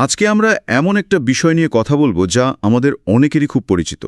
আজকে আমরা এমন একটা বিষয় নিয়ে কথা বলব যা আমাদের অনেকেরই খুব পরিচিত।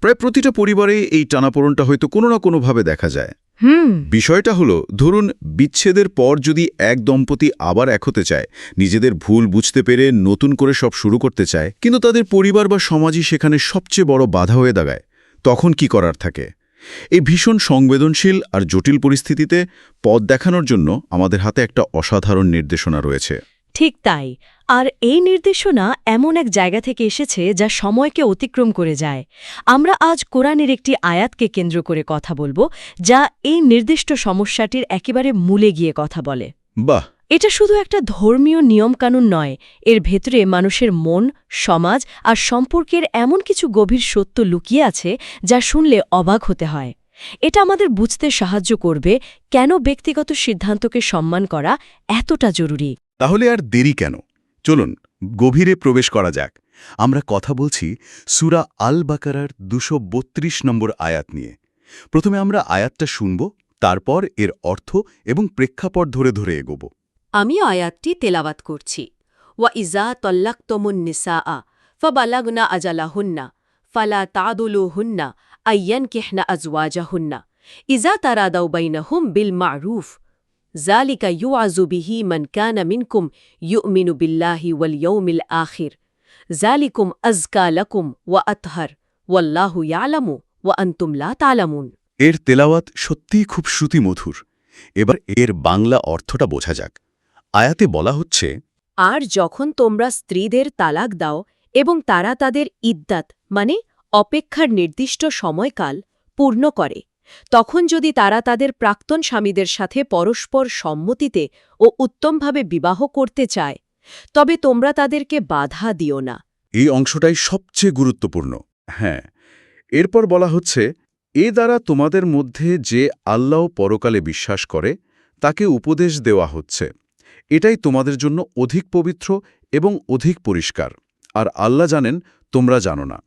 প্রায় প্রতিটা পরিবারে এই টানাপোড়নটা হয়তো কোনো না কোনোভাবে দেখা যায়। হুম। বিষয়টা হলো ধরুন বিচ্ছেদের পর যদি এক দম্পতি আবার এক হতে চায় নিজেদের ভুল বুঝতে পেরে নতুন করে সব শুরু করতে চায় কিন্তু তাদের পরিবার বা সমাজই সেখানে সবচেয়ে বড় বাধা হয়ে দাঁড়ায় তখন কি করার থাকে? এই ভীষণ সংবেদনশীল আর জটিল পরিস্থিতিতে পথ দেখানোর জন্য আমাদের হাতে একটা অসাধারণ নির্দেশনা রয়েছে। ঠিক তাই। আর এই নির্দেশনা এমন এক জায়গা থেকে এসেছে যা সময়কে অতিক্রম করে যায়। আমরা আজ কোরআনের একটি আয়াতকে কেন্দ্র করে কথা বলব যা এই নির্দিষ্ট সমস্যাটির একেবারে মূলে গিয়ে কথা বলে। বাহ! এটা শুধু একটা ধর্মীয় নিয়মকানুন নয় এর ভেতরে মানুষের মন সমাজ আর সম্পর্কের এমন কিছু গভীর সত্য লুকিয়ে আছে যা শুনলে অবাক হতে হয়। এটা আমাদের বুঝতে সাহায্য করবে কেন ব্যক্তিগত সিদ্ধান্তকে সম্মান করা এতটা জরুরি। তাহলে আর দেরি কেন? চলুন, গভীরে প্রবেশ করা যাক। আমরা কথা বলছি সুরা আল বাকারার দুশো নম্বর আয়াত নিয়ে। প্রথমে আমরা আয়াতটা শুনব, তারপর এর অর্থ এবং প্রেক্ষাপট ধরে ধরে এগোব। আমি আয়াতটি তেলাওয়াত করছি। ওয়া ইজা তল্লাক্তমুন নিসা আ ফবালাগনা আজালাহুন্না, ফালা তাদুলুহুন্না আইয়ান কেহনা আজওয়াজাহুন্না। ইজা তারা তারাদাউ বাইনাহুম বিল মারুফ। জালিকা ইউআজু বিহি মান কানা মিনকুম ইউমিনু বিল্লাহি ওয়াল ইয়াউমিল আখির জালিকুম আজকা লাকুম ওয়া আতহার ওয়াল্লাহু ইয়ালামু ওয়া আনতুম লা তালামুন এর তেলাওয়াত সত্যিই খুব শ্রুতিমধুর। এবার এর বাংলা অর্থটা বোঝা যাক। আয়াতে বলা হচ্ছে আর যখন তোমরা স্ত্রীদের তালাক দাও এবং তারা তাদের ইদ্দাত মানে অপেক্ষার নির্দিষ্ট সময়কাল পূর্ণ করে তখন যদি তারা তাদের প্রাক্তন স্বামীদের সাথে পরস্পর সম্মতিতে ও উত্তমভাবে বিবাহ করতে চায়, তবে তোমরা তাদেরকে বাধা দিও না। এই অংশটাই সবচেয়ে গুরুত্বপূর্ণ। হ্যাঁ এরপর বলা হচ্ছে, এ দ্বারা তোমাদের মধ্যে যে আল্লাহ পরকালে বিশ্বাস করে, তাকে উপদেশ দেওয়া হচ্ছে। এটাই তোমাদের জন্য অধিক পবিত্র এবং অধিক পরিষ্কার। আর আল্লাহ জানেন, তোমরা জানো না।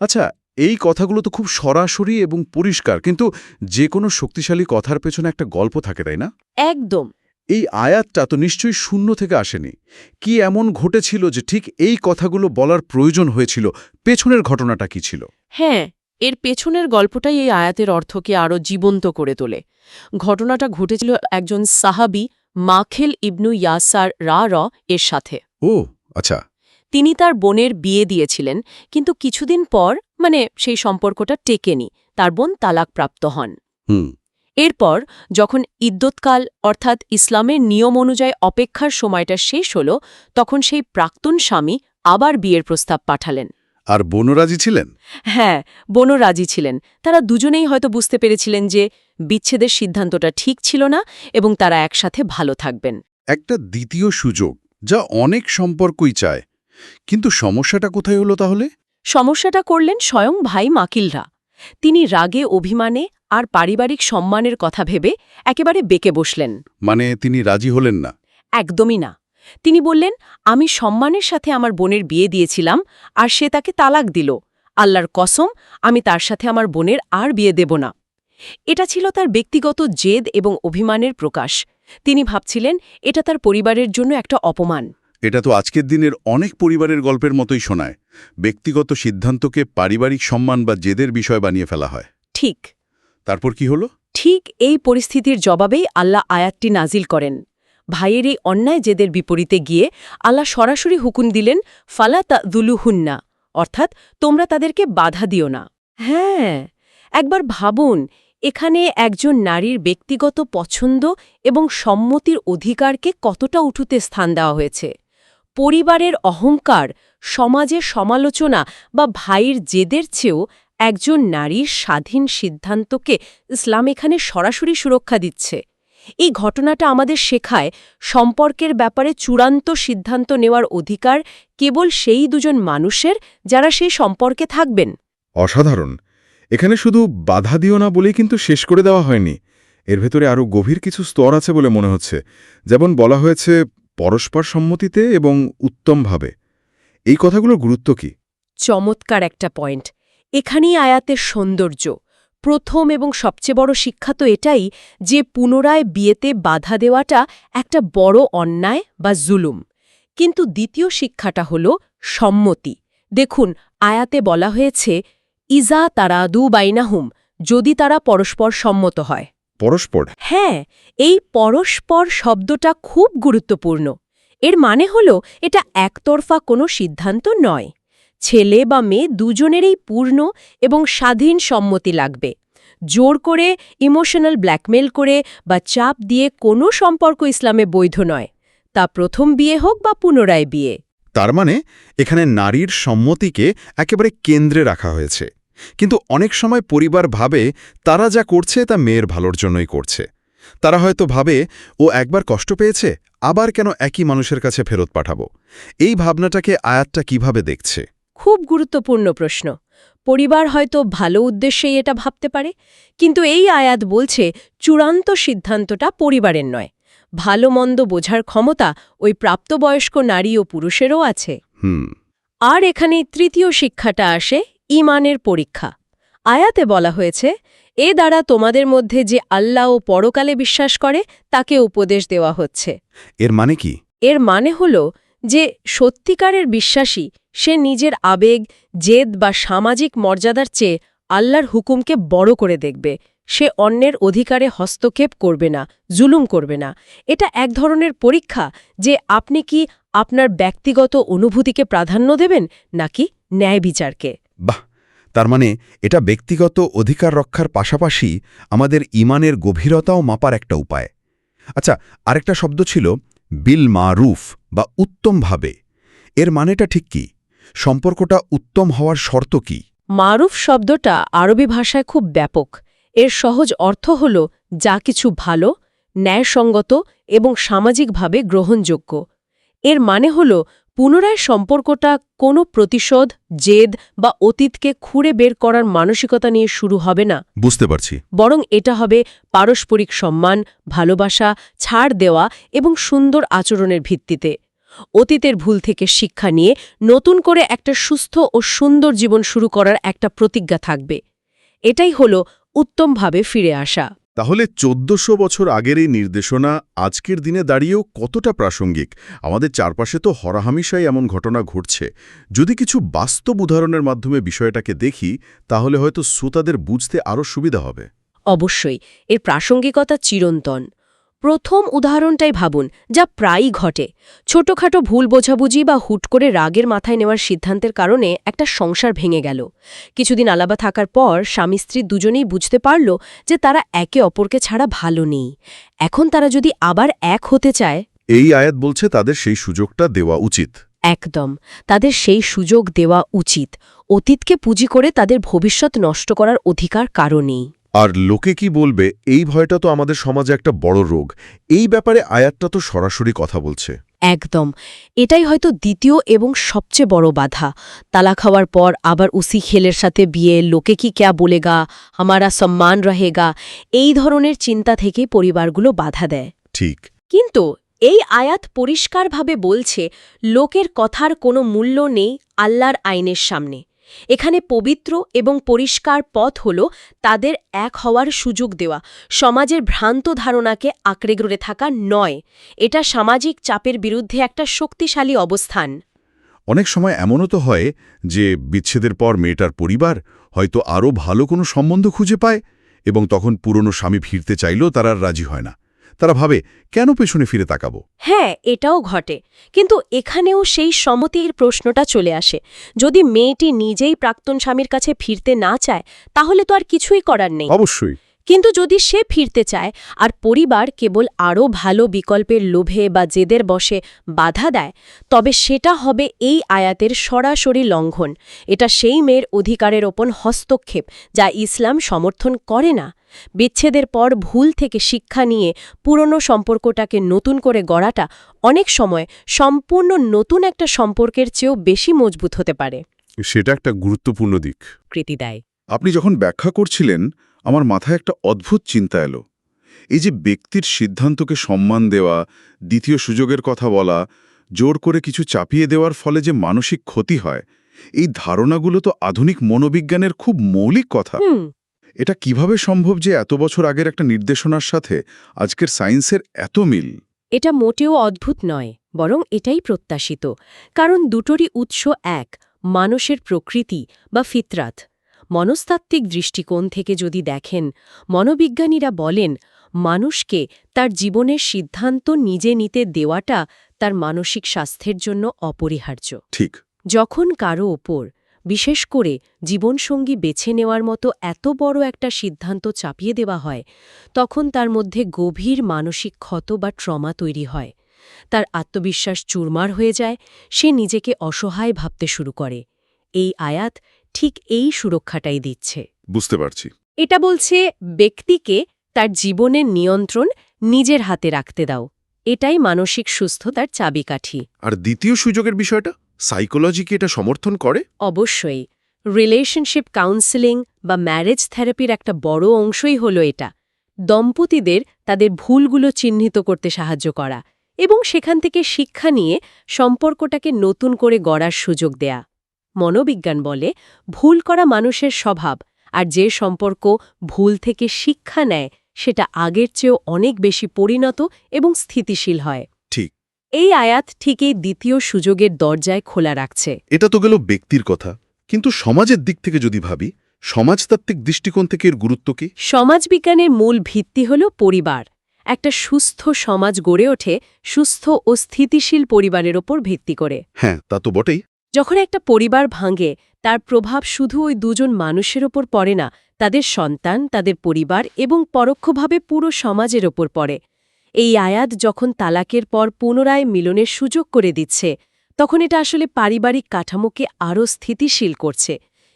আচ্ছা এই কথাগুলো তো খুব সরাসরি এবং পরিষ্কার কিন্তু যে কোনো শক্তিশালী কথার পেছনে একটা গল্প থাকে তাই না? একদম। এই আয়াতটা তো নিশ্চয়ই শূন্য থেকে আসেনি। কি এমন ঘটেছিল যে ঠিক এই কথাগুলো বলার প্রয়োজন হয়েছিল? পেছনের ঘটনাটা কি ছিল? হ্যাঁ এর পেছনের গল্পটাই এই আয়াতের অর্থকে আরও জীবন্ত করে তোলে। ঘটনাটা ঘটেছিল একজন সাহাবি মাখেল ইবনু ইয়াসার রা র এর সাথে। ও আচ্ছা। তিনি তার বোনের বিয়ে দিয়েছিলেন কিন্তু কিছুদিন পর মানে সেই সম্পর্কটা টেকেনি তার বোন তালাকপ্রাপ্ত হন। হুম। এরপর যখন ইদ্যৎকাল অর্থাৎ ইসলামের নিয়ম অনুযায়ী অপেক্ষার সময়টা শেষ হল তখন সেই প্রাক্তন স্বামী আবার বিয়ের প্রস্তাব পাঠালেন। আর বনরাজি ছিলেন? হ্যাঁ বোনও রাজি ছিলেন। তারা দুজনেই হয়তো বুঝতে পেরেছিলেন যে বিচ্ছেদের সিদ্ধান্তটা ঠিক ছিল না এবং তারা একসাথে ভালো থাকবেন। একটা দ্বিতীয় সুযোগ যা অনেক সম্পর্কই চায় কিন্তু সমস্যাটা কোথায় হলো তাহলে? সমস্যাটা করলেন স্বয়ং ভাই মাকিলরা। তিনি রাগে অভিমানে আর পারিবারিক সম্মানের কথা ভেবে একেবারে বেঁকে বসলেন। মানে তিনি রাজি হলেন না? একদমই না। তিনি বললেন আমি সম্মানের সাথে আমার বোনের বিয়ে দিয়েছিলাম আর সে তাকে তালাক দিল। আল্লাহর কসম আমি তার সাথে আমার বোনের আর বিয়ে দেব না। এটা ছিল তার ব্যক্তিগত জেদ এবং অভিমানের প্রকাশ। তিনি ভাবছিলেন এটা তার পরিবারের জন্য একটা অপমান। এটা তো আজকের দিনের অনেক পরিবারের গল্পের মতোই শোনায়। ব্যক্তিগত সিদ্ধান্তকে পারিবারিক সম্মান বা জেদের বিষয় বানিয়ে ফেলা হয়। ঠিক। তারপর কি হলো? ঠিক এই পরিস্থিতির জবাবেই আল্লাহ আয়াতটি নাজিল করেন। ভাইয়ের এই অন্যায় জেদের বিপরীতে গিয়ে আল্লাহ সরাসরি হুকুম দিলেন ফালা তা দুলুহুন্না অর্থাৎ তোমরা তাদেরকে বাধা দিও না। হ্যাঁ একবার ভাবুন এখানে একজন নারীর ব্যক্তিগত পছন্দ এবং সম্মতির অধিকারকে কতটা উঠুতে স্থান দেওয়া হয়েছে। পরিবারের অহংকার সমাজের সমালোচনা বা ভাইয়ের জেদের চেয়েও একজন নারীর স্বাধীন সিদ্ধান্তকে ইসলাম এখানে সরাসরি সুরক্ষা দিচ্ছে। এই ঘটনাটা আমাদের শেখায় সম্পর্কের ব্যাপারে চূড়ান্ত সিদ্ধান্ত নেওয়ার অধিকার কেবল সেই দুজন মানুষের যারা সেই সম্পর্কে থাকবেন। অসাধারণ। এখানে শুধু বাধা দিও না বলেই কিন্তু শেষ করে দেওয়া হয়নি। এর ভেতরে আরও গভীর কিছু স্তর আছে বলে মনে হচ্ছে। যেমন বলা হয়েছে পরস্পর সম্মতিতে এবং উত্তমভাবে। এই কথাগুলোর গুরুত্ব কি? চমৎকার একটা পয়েন্ট। এখানেই আয়াতের সৌন্দর্য। প্রথম এবং সবচেয়ে বড় শিক্ষা তো এটাই যে পুনরায় বিয়েতে বাধা দেওয়াটা একটা বড় অন্যায় বা জুলুম। কিন্তু দ্বিতীয় শিক্ষাটা হল সম্মতি। দেখুন, আয়াতে বলা হয়েছে, ইজা তারা দু বাইনাহুম যদি তারা পরস্পর সম্মত হয়। পরস্পর। হ্যাঁ এই পরস্পর শব্দটা খুব গুরুত্বপূর্ণ। এর মানে হল এটা একতরফা কোনো সিদ্ধান্ত নয়। ছেলে বা মেয়ে দুজনেরই পূর্ণ এবং স্বাধীন সম্মতি লাগবে। জোর করে ইমোশনাল ব্ল্যাকমেল করে বা চাপ দিয়ে কোনো সম্পর্ক ইসলামে বৈধ নয়। তা প্রথম বিয়ে হোক বা পুনরায় বিয়ে। তার মানে এখানে নারীর সম্মতিকে একেবারে কেন্দ্রে রাখা হয়েছে। কিন্তু অনেক সময় পরিবার ভাবে তারা যা করছে তা মেয়ের ভালোর জন্যই করছে। তারা হয়তো ভাবে ও একবার কষ্ট পেয়েছে আবার কেন একই মানুষের কাছে ফেরত পাঠাবো? এই ভাবনাটাকে আয়াতটা কীভাবে দেখছে? খুব গুরুত্বপূর্ণ প্রশ্ন। পরিবার হয়তো ভালো উদ্দেশ্যেই এটা ভাবতে পারে কিন্তু এই আয়াত বলছে চূড়ান্ত সিদ্ধান্তটা পরিবারের নয়। ভালো মন্দ বোঝার ক্ষমতা ওই প্রাপ্তবয়স্ক নারী ও পুরুষেরও আছে। হুম। আর এখানে তৃতীয় শিক্ষাটা আসে ইমানের পরীক্ষা। আয়াতে বলা হয়েছে এ দ্বারা তোমাদের মধ্যে যে আল্লাহ ও পরকালে বিশ্বাস করে তাকে উপদেশ দেওয়া হচ্ছে। এর মানে কি? এর মানে হল যে সত্যিকারের বিশ্বাসী সে নিজের আবেগ জেদ বা সামাজিক মর্যাদার চেয়ে আল্লাহর হুকুমকে বড় করে দেখবে। সে অন্যের অধিকারে হস্তক্ষেপ করবে না জুলুম করবে না। এটা এক ধরনের পরীক্ষা যে আপনি কি আপনার ব্যক্তিগত অনুভূতিকে প্রাধান্য দেবেন নাকি ন্যায় বিচারকে? বাহ, তার মানে এটা ব্যক্তিগত অধিকার রক্ষার পাশাপাশি আমাদের ইমানের গভীরতাও মাপার একটা উপায়। আচ্ছা আরেকটা শব্দ ছিল বিল মারুফ বা উত্তমভাবে এর মানেটা ঠিক কি? সম্পর্কটা উত্তম হওয়ার শর্ত কি? মারুফ শব্দটা আরবি ভাষায় খুব ব্যাপক। এর সহজ অর্থ হল যা কিছু ভালো, ন্যায়সঙ্গত এবং সামাজিকভাবে গ্রহণযোগ্য। এর মানে হল পুনরায় সম্পর্কটা কোনো প্রতিশোধ জেদ বা অতীতকে খুঁড়ে বের করার মানসিকতা নিয়ে শুরু হবে না। বুঝতে পারছি। বরং এটা হবে পারস্পরিক সম্মান ভালোবাসা ছাড় দেওয়া এবং সুন্দর আচরণের ভিত্তিতে। অতীতের ভুল থেকে শিক্ষা নিয়ে নতুন করে একটা সুস্থ ও সুন্দর জীবন শুরু করার একটা প্রতিজ্ঞা থাকবে। এটাই হল উত্তমভাবে ফিরে আসা। তাহলে চোদ্দশো বছর আগের এই নির্দেশনা আজকের দিনে দাঁড়িয়েও কতটা প্রাসঙ্গিক? আমাদের চারপাশে তো হরাহামিশাই এমন ঘটনা ঘটছে। যদি কিছু বাস্তব উদাহরণের মাধ্যমে বিষয়টাকে দেখি, তাহলে হয়তো শ্রোতাদের বুঝতে আরও সুবিধা হবে। অবশ্যই, এর প্রাসঙ্গিকতা চিরন্তন। প্রথম উদাহরণটাই ভাবুন যা প্রায়ই ঘটে। ছোটখাটো ভুল বোঝাবুঝি বা হুট করে রাগের মাথায় নেওয়ার সিদ্ধান্তের কারণে একটা সংসার ভেঙে গেল। কিছুদিন আলাবা থাকার পর স্বামী স্ত্রী দুজনেই বুঝতে পারল যে তারা একে অপরকে ছাড়া ভালো নেই। এখন তারা যদি আবার এক হতে চায় এই আয়াত বলছে তাদের সেই সুযোগটা দেওয়া উচিত। একদম তাদের সেই সুযোগ দেওয়া উচিত। অতীতকে পুঁজি করে তাদের ভবিষ্যৎ নষ্ট করার অধিকার কারণেই আর লোকে কি বলবে এই ভয়টা তো আমাদের সমাজে একটা বড় রোগ। এই ব্যাপারে আয়াতটা তো সরাসরি কথা বলছে। একদম। এটাই হয়তো দ্বিতীয় এবং সবচেয়ে বড় বাধা। তালা খাওয়ার পর আবার উসি খেলের সাথে বিয়ে লোকে কি ক্যা বলেগা আমারা সম্মান রহেগা এই ধরনের চিন্তা থেকে পরিবারগুলো বাধা দেয়। ঠিক। কিন্তু এই আয়াত পরিষ্কারভাবে বলছে লোকের কথার কোনো মূল্য নেই আল্লাহর আইনের সামনে। এখানে পবিত্র এবং পরিষ্কার পথ হল তাদের এক হওয়ার সুযোগ দেওয়া। সমাজের ভ্রান্ত ধারণাকে আঁকড়ে গড়ে থাকা নয়। এটা সামাজিক চাপের বিরুদ্ধে একটা শক্তিশালী অবস্থান। অনেক সময় এমনও তো হয় যে বিচ্ছেদের পর মেয়েটার পরিবার হয়তো আরও ভালো কোনো সম্বন্ধ খুঁজে পায় এবং তখন পুরনো স্বামী ফিরতে চাইলেও তারা রাজি হয় না। তারা ভাবে কেন পেছনে ফিরে তাকাবো? হ্যাঁ এটাও ঘটে। কিন্তু এখানেও সেই সমতির প্রশ্নটা চলে আসে। যদি মেয়েটি নিজেই প্রাক্তন স্বামীর কাছে ফিরতে না চায় তাহলে তো আর কিছুই করার নেই। অবশ্যই। কিন্তু যদি সে ফিরতে চায় আর পরিবার কেবল আরও ভালো বিকল্পের লোভে বা জেদের বসে বাধা দেয় তবে সেটা হবে এই আয়াতের সরাসরি লঙ্ঘন। এটা সেই মেয়ের অধিকারের ওপর হস্তক্ষেপ যা ইসলাম সমর্থন করে না। বিচ্ছেদের পর ভুল থেকে শিক্ষা নিয়ে পুরনো সম্পর্কটাকে নতুন করে গড়াটা অনেক সময় সম্পূর্ণ নতুন একটা সম্পর্কের চেয়েও বেশি মজবুত হতে পারে। সেটা একটা গুরুত্বপূর্ণ দিক। কৃতি দেয়। আপনি যখন ব্যাখ্যা করছিলেন আমার মাথায় একটা অদ্ভুত চিন্তা এলো। এই যে ব্যক্তির সিদ্ধান্তকে সম্মান দেওয়া দ্বিতীয় সুযোগের কথা বলা জোর করে কিছু চাপিয়ে দেওয়ার ফলে যে মানসিক ক্ষতি হয় এই ধারণাগুলো তো আধুনিক মনোবিজ্ঞানের খুব মৌলিক কথা। এটা কীভাবে সম্ভব যে এত বছর আগের একটা নির্দেশনার সাথে আজকের সায়েন্সের এত মিল? এটা মোটেও অদ্ভুত নয় বরং এটাই প্রত্যাশিত। কারণ দুটোরই উৎস এক মানুষের প্রকৃতি বা ফিতরাত। মনস্তাত্ত্বিক দৃষ্টিকোণ থেকে যদি দেখেন মনোবিজ্ঞানীরা বলেন মানুষকে তার জীবনের সিদ্ধান্ত নিজে নিতে দেওয়াটা তার মানসিক স্বাস্থ্যের জন্য অপরিহার্য। ঠিক। যখন কারও ওপর বিশেষ করে জীবনসঙ্গী বেছে নেওয়ার মতো এত বড় একটা সিদ্ধান্ত চাপিয়ে দেওয়া হয় তখন তার মধ্যে গভীর মানসিক ক্ষত বা ট্রমা তৈরি হয়। তার আত্মবিশ্বাস চুরমার হয়ে যায় সে নিজেকে অসহায় ভাবতে শুরু করে। এই আয়াত ঠিক এই সুরক্ষাটাই দিচ্ছে। বুঝতে পারছি। এটা বলছে ব্যক্তিকে তার জীবনের নিয়ন্ত্রণ নিজের হাতে রাখতে দাও। এটাই মানসিক সুস্থতার চাবিকাঠি। আর দ্বিতীয় সুযোগের বিষয়টা? সাইকোলজি কি এটা সমর্থন করে? অবশ্যই। রিলেশনশিপ কাউন্সেলিং বা ম্যারেজ থেরাপির একটা বড় অংশই হল এটা। দম্পতিদের তাদের ভুলগুলো চিহ্নিত করতে সাহায্য করা এবং সেখান থেকে শিক্ষা নিয়ে সম্পর্কটাকে নতুন করে গড়ার সুযোগ দেয়া। মনোবিজ্ঞান বলে, ভুল করা মানুষের স্বভাব আর যে সম্পর্ক ভুল থেকে শিক্ষা নেয়, সেটা আগের চেয়েও অনেক বেশি পরিণত এবং স্থিতিশীল হয়। এই আয়াত ঠিক এই দ্বিতীয় সুযোগের দরজায় খোলা রাখছে। এটা তো গেল ব্যক্তির কথা। কিন্তু সমাজের দিক থেকে যদি ভাবি সমাজতাত্ত্বিক দৃষ্টিকোণ থেকে এর গুরুত্ব কি? সমাজবিজ্ঞানের মূল ভিত্তি হল পরিবার। একটা সুস্থ সমাজ গড়ে ওঠে সুস্থ ও স্থিতিশীল পরিবারের ওপর ভিত্তি করে। হ্যাঁ তা তো বটেই। যখন একটা পরিবার ভাঙে তার প্রভাব শুধু ওই দুজন মানুষের ওপর পড়ে না তাদের সন্তান তাদের পরিবার এবং পরোক্ষভাবে পুরো সমাজের ওপর পড়ে। এই আয়াত যখন তালাকের পর পুনরায় মিলনের সুযোগ করে দিচ্ছে তখন এটা আসলে পারিবারিক কাঠামোকে আরও স্থিতিশীল করছে।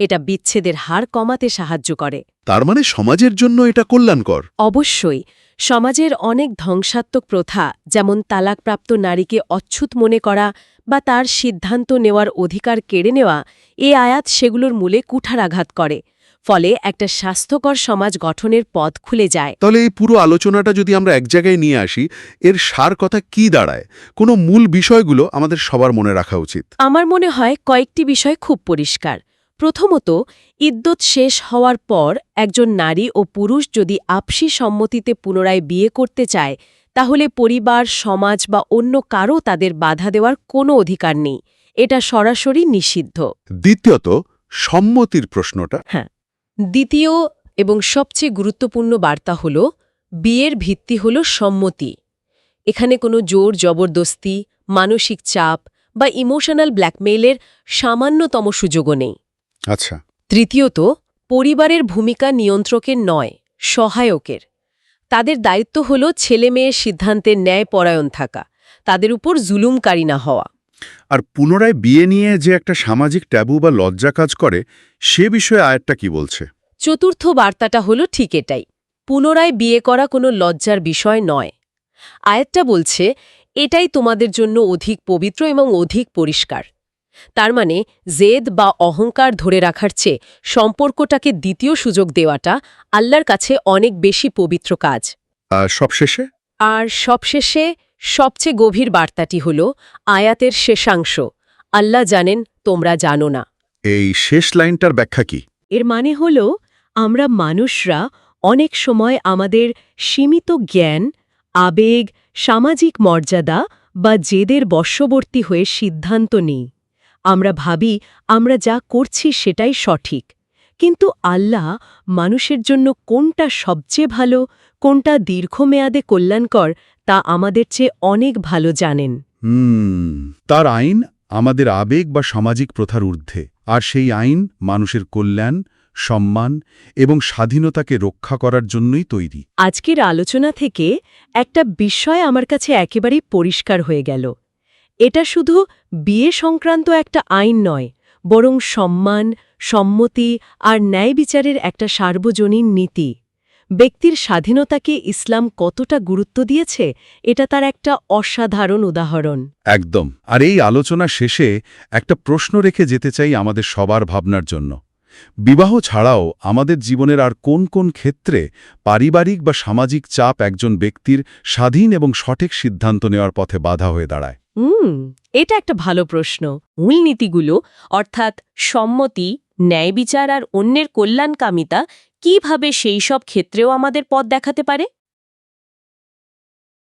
এটা বিচ্ছেদের হার কমাতে সাহায্য করে। তার মানে সমাজের জন্য এটা কল্যাণকর। অবশ্যই সমাজের অনেক ধ্বংসাত্মক প্রথা যেমন তালাকপ্রাপ্ত নারীকে অচ্ছুত মনে করা বা তার সিদ্ধান্ত নেওয়ার অধিকার কেড়ে নেওয়া এ আয়াত সেগুলোর মূলে কুঠারাঘাত করে। ফলে একটা স্বাস্থ্যকর সমাজ গঠনের পথ খুলে যায়। তাহলে এই পুরো আলোচনাটা যদি আমরা এক জায়গায় নিয়ে আসি এর সার কথা কি দাঁড়ায়? কোনো মূল বিষয়গুলো আমাদের সবার মনে রাখা উচিত। আমার মনে হয় কয়েকটি বিষয় খুব পরিষ্কার। প্রথমত ইদ্যুৎ শেষ হওয়ার পর একজন নারী ও পুরুষ যদি আপসি সম্মতিতে পুনরায় বিয়ে করতে চায় তাহলে পরিবার সমাজ বা অন্য কারও তাদের বাধা দেওয়ার কোনো অধিকার নেই। এটা সরাসরি নিষিদ্ধ। দ্বিতীয়ত সম্মতির প্রশ্নটা। দ্বিতীয় এবং সবচেয়ে গুরুত্বপূর্ণ বার্তা হল বিয়ের ভিত্তি হল সম্মতি। এখানে কোনো জোর জবরদস্তি মানসিক চাপ বা ইমোশনাল ব্ল্যাকমেইলের সামান্যতম সুযোগও নেই। আচ্ছা। তৃতীয়ত পরিবারের ভূমিকা নিয়ন্ত্রকের নয় সহায়কের। তাদের দায়িত্ব হল ছেলে মেয়ের সিদ্ধান্তের ন্যায় পরায়ণ থাকা তাদের উপর জুলুমকারী না হওয়া। আর পুনরায় বিয়ে নিয়ে যে একটা সামাজিক ট্যাবু বা লজ্জা কাজ করে সে বিষয়ে আয়াতটা কি বলছে? চতুর্থ বার্তাটা হল ঠিক এটাই। পুনরায় বিয়ে করা কোনো লজ্জার বিষয় নয়। আয়াতটা বলছে এটাই তোমাদের জন্য অধিক পবিত্র এবং অধিক পরিষ্কার। তার মানে জেদ বা অহংকার ধরে রাখার চেয়ে সম্পর্কটাকে দ্বিতীয় সুযোগ দেওয়াটা আল্লাহর কাছে অনেক বেশি পবিত্র কাজ। আর সবশেষে? আর সবশেষে সবচেয়ে গভীর বার্তাটি হল আয়াতের শেষাংশ। আল্লাহ জানেন তোমরা জানো না। এই শেষ লাইনটার ব্যাখ্যা কি? এর মানে হল আমরা মানুষরা অনেক সময় আমাদের সীমিত জ্ঞান আবেগ সামাজিক মর্যাদা বা জেদের বশবর্তী হয়ে সিদ্ধান্ত নিই। আমরা ভাবি আমরা যা করছি সেটাই সঠিক। কিন্তু আল্লাহ মানুষের জন্য কোনটা সবচেয়ে ভালো কোনটা দীর্ঘমেয়াদে কল্যাণকর তা আমাদের চেয়ে অনেক ভালো জানেন। তার আইন আমাদের আবেগ বা সামাজিক প্রথার ঊর্ধ্বে আর সেই আইন মানুষের কল্যাণ সম্মান এবং স্বাধীনতাকে রক্ষা করার জন্যই তৈরি। আজকের আলোচনা থেকে একটা বিষয় আমার কাছে একেবারেই পরিষ্কার হয়ে গেল। এটা শুধু বিয়ে সংক্রান্ত একটা আইন নয় বরং সম্মান সম্মতি আর ন্যায় বিচারের একটা সার্বজনীন নীতি। ব্যক্তির স্বাধীনতাকে ইসলাম কতটা গুরুত্ব দিয়েছে এটা তার একটা অসাধারণ উদাহরণ। একদম। আর এই আলোচনা শেষে একটা প্রশ্ন রেখে যেতে চাই আমাদের সবার ভাবনার জন্য। বিবাহ ছাড়াও আমাদের জীবনের আর কোন কোন ক্ষেত্রে পারিবারিক বা সামাজিক চাপ একজন ব্যক্তির স্বাধীন এবং সঠিক সিদ্ধান্ত নেওয়ার পথে বাধা হয়ে দাঁড়ায়? হুম এটা একটা ভালো প্রশ্ন। মূলনীতিগুলো অর্থাৎ সম্মতি ন্যায় বিচার আর অন্যের কল্যাণকামিতা কীভাবে সেই সব ক্ষেত্রেও আমাদের পথ দেখাতে পারে?